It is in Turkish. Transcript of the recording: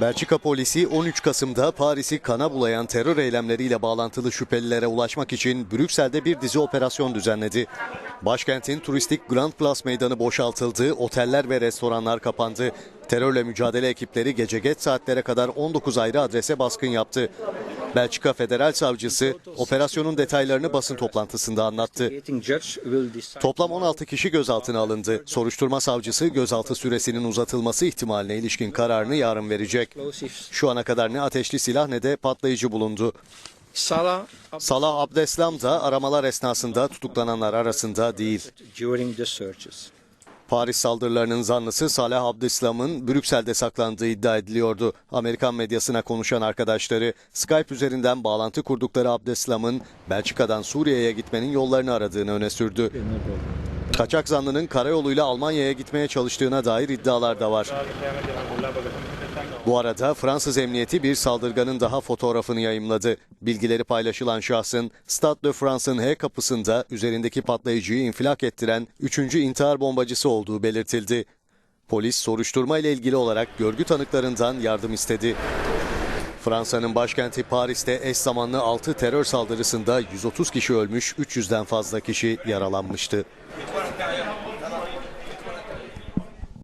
Belçika polisi 13 Kasım'da Paris'i kana bulayan terör eylemleriyle bağlantılı şüphelilere ulaşmak için Brüksel'de bir dizi operasyon düzenledi. Başkentin turistik Grand Place meydanı boşaltıldı, oteller ve restoranlar kapandı. Terörle mücadele ekipleri gece geç saatlere kadar 19 ayrı adrese baskın yaptı. Belçika Federal Savcısı operasyonun detaylarını basın toplantısında anlattı. Toplam 16 kişi gözaltına alındı. Soruşturma savcısı gözaltı süresinin uzatılması ihtimaline ilişkin kararını yarın verecek. Şu ana kadar ne ateşli silah ne de patlayıcı bulundu. Salah Abdeslam da aramalar esnasında tutuklananlar arasında değil. Paris saldırılarının zanlısı Salah Abdeslam'ın Brüksel'de saklandığı iddia ediliyordu. Amerikan medyasına konuşan arkadaşları Skype üzerinden bağlantı kurdukları Abdeslam'ın Belçika'dan Suriye'ye gitmenin yollarını aradığını öne sürdü. Kaçak zanlının karayoluyla Almanya'ya gitmeye çalıştığına dair iddialar da var. Bu arada Fransız emniyeti bir saldırganın daha fotoğrafını yayımladı. Bilgileri paylaşılan şahsın Stade de France'ın H kapısında üzerindeki patlayıcıyı infilak ettiren 3. intihar bombacısı olduğu belirtildi. Polis soruşturma ile ilgili olarak görgü tanıklarından yardım istedi. Fransa'nın başkenti Paris'te eş zamanlı 6 terör saldırısında 130 kişi ölmüş, 300'den fazla kişi yaralanmıştı.